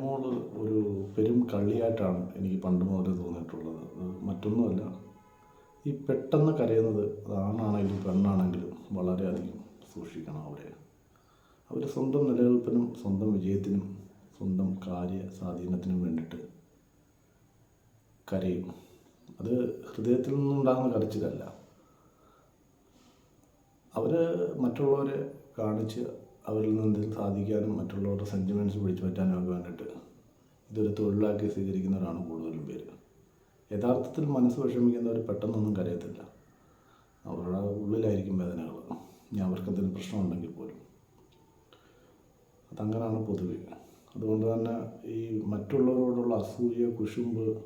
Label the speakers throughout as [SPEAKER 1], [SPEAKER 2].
[SPEAKER 1] അനുമോൾ ഒരു പെരും കള്ളിയായിട്ടാണ് എനിക്ക് പണ്ട് മുതൽ തോന്നിയിട്ടുള്ളത്. മറ്റൊന്നുമല്ല ഈ പെട്ടെന്ന് കരയുന്നത് ആണാണെങ്കിലും പെണ്ണാണെങ്കിലും വളരെയധികം സൂക്ഷിക്കണം അവരെ. അവർ സ്വന്തം നിലനിൽപ്പിനും സ്വന്തം വിജയത്തിനും സ്വന്തം കാര്യ സ്വാധീനത്തിനും വേണ്ടിയിട്ട് കരയും. അത് ഹൃദയത്തിൽ നിന്നുണ്ടാകുന്ന കരച്ചിലല്ല. അവർ മറ്റുള്ളവരെ കാണിച്ച് അവരിൽ നിന്ന് സാധിക്കാനും മറ്റുള്ളവരുടെ സെന്റിമെന്റ്സ് പിടിച്ചു പറ്റാനും ഒക്കെ വേണ്ടിയിട്ട് ഇതൊരു തൊഴിലാക്കി സ്വീകരിക്കുന്നവരാണ് കൂടുതലും പേര്. യഥാർത്ഥത്തിൽ മനസ്സ് വിഷമിക്കുന്നവർ പെട്ടെന്നൊന്നും കരയത്തില്ല. അവരുടെ ഉള്ളിലായിരിക്കും വേദനകൾ. ഇനി അവർക്ക് എന്തെങ്കിലും പ്രശ്നമുണ്ടെങ്കിൽ പോലും. അതങ്ങനെയാണ് പൊതുവെ. അതുകൊണ്ട് തന്നെ ഈ മറ്റുള്ളവരോടുള്ള അസൂയ കുശുമ്പ്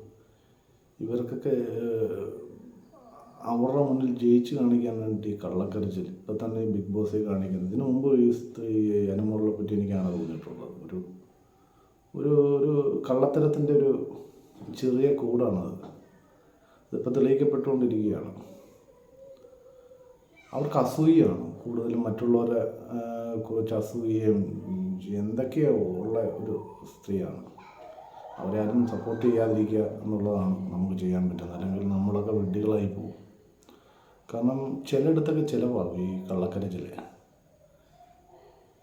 [SPEAKER 1] ഇവർക്കൊക്കെ അവരുടെ മുന്നിൽ ജയിച്ച് കാണിക്കാൻ വേണ്ടി കള്ളക്കരച്ചിൽ ഇപ്പം തന്നെ ബിഗ് ബോസിൽ കാണിക്കുന്നത്. ഇതിനു മുമ്പ് ഈ സ്ത്രീ അനുമോളെ പറ്റി എനിക്കാണ് തോന്നിയിട്ടുള്ളത് ഒരു ഒരു ഒരു കള്ളത്തരത്തിന്റെ ഒരു ചെറിയ കൂടാണത് ഇതിപ്പോൾ തെളിയിക്കപ്പെട്ടുകൊണ്ടിരിക്കുകയാണ്. അവർക്ക് അസൂയയാണ് കൂടുതലും മറ്റുള്ളവരെ കുറിച്ച് അസൂയയും എന്തൊക്കെയോ ഉള്ള ഒരു സ്ത്രീയാണ്. അവരാരും സപ്പോർട്ട് ചെയ്യാതിരിക്കുക എന്നുള്ളതാണ് നമുക്ക് ചെയ്യാൻ പറ്റുന്നത്. അല്ലെങ്കിൽ നമ്മളൊക്കെ വിഡ്ഢികളായി പോകും. കാരണം ചിലയിടത്തൊക്കെ ചിലവാകും ഈ കള്ളക്കരച്ചിൽ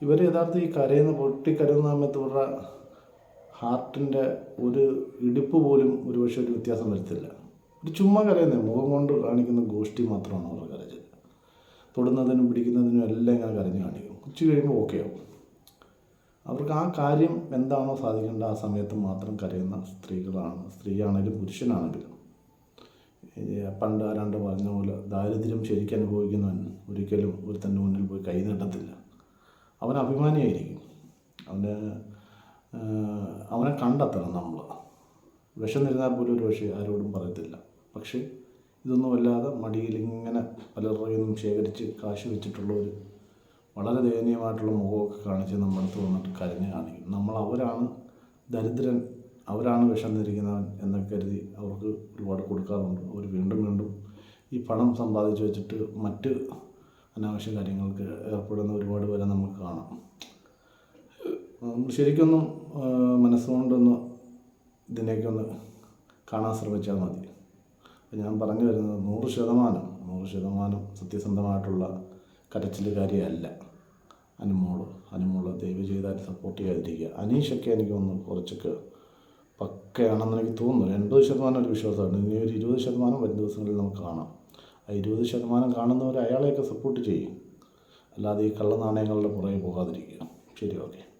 [SPEAKER 1] ഇവർ യഥാർത്ഥം ഈ കരയുന്ന പൊട്ടിക്കരയുന്ന സമയത്ത് ഇവരുടെ ഹാർട്ടിന്റെ ഒരു ഇടുപ്പ് പോലും ഒരുപക്ഷെ ഒരു വ്യത്യാസം വരുത്തില്ല. ഒരു ചുമ്മാ കരയുന്നത് മുഖം കൊണ്ട് കാണിക്കുന്ന ഗോഷ്ടി മാത്രമാണ് അവരുടെ കരച്ചിൽ തൊടുന്നതിനും പിടിക്കുന്നതിനും എല്ലാം ഇങ്ങനെ കരഞ്ഞ് കാണിക്കും. ഉച്ച കഴിയുമ്പോൾ ഓക്കെ ആവും. അവർക്ക് ആ കാര്യം എന്താണോ സാധിക്കേണ്ട ആ സമയത്ത് മാത്രം കരയുന്ന സ്ത്രീകളാണ് സ്ത്രീയാണെങ്കിലും പുരുഷനാണെങ്കിലും പണ്ട് ആരാണ്ട് പറഞ്ഞ പോലെ ദാരിദ്ര്യം ശരിക്കും അനുഭവിക്കുന്നവൻ ഒരിക്കലും ഒരുത്തന്റെ മുന്നിൽ പോയി കൈ നീട്ടത്തില്ല. അവൻ അഭിമാനിയായിരിക്കും. അവന് അവനെ കണ്ടെത്തണം നമ്മൾ. വിശന്നിരുന്നാൽ പോലും ഒരു പക്ഷേ ആരോടും പറയത്തില്ല. പക്ഷേ ഇതൊന്നും അല്ലാതെ മടിയിൽ ഇങ്ങനെ പലരുടെ ശേഖരിച്ച് കാശ് വെച്ചിട്ടുള്ളവർ വളരെ ദയനീയമായിട്ടുള്ള മുഖമൊക്കെ കാണിച്ച് തോന്നിട്ട് വന്നിട്ട് കരഞ്ഞ് കാണിക്കും. നമ്മൾ അവരാണ് ദരിദ്രൻ അവരാണ് വിശന്നിരിക്കുന്നവൻ എന്നൊക്കെ കരുതി അവർക്ക് ഒരുപാട് കൊടുക്കാറുണ്ട്. അവർ വീണ്ടും വീണ്ടും ഈ പണം സമ്പാദിച്ച് വെച്ചിട്ട് മറ്റ് അനാവശ്യ കാര്യങ്ങൾക്ക് ഏർപ്പെടുന്ന ഒരുപാട് പേരെ നമുക്ക് കാണാം. നമ്മൾ ശരിക്കൊന്നും മനസ്സുകൊണ്ടൊന്ന് ഇതിനേക്കൊന്ന് കാണാൻ ശ്രമിച്ചാൽ മതി. അപ്പോൾ ഞാൻ പറഞ്ഞു വരുന്നത് നൂറ് ശതമാനം നൂറ് ശതമാനം സത്യസന്ധമായിട്ടുള്ള കരച്ചിലുകാരിയല്ല അനുമോൾ അനുമോൾ ദയവ് ചെയ്താൽ സപ്പോർട്ട് ചെയ്യാതിരിക്കുക. അനീഷൊക്കെ എനിക്കൊന്ന് കുറച്ചൊക്കെ പക്കയാണെന്ന് എനിക്ക് തോന്നുന്നു. എൺപത് ശതമാനം ഒരു വിശ്വാസമാണ്. ഇനി ഒരു ഇരുപത് ശതമാനം വരും ദിവസങ്ങളിൽ നമുക്ക് കാണാം. ആ ഇരുപത് ശതമാനം കാണുന്നവർ അയാളെയൊക്കെ സപ്പോർട്ട് ചെയ്യും. അല്ലാതെ ഈ കള്ളനാണയങ്ങളുടെ പുറകെ പോകാതിരിക്കുക. ശരി ഓക്കെ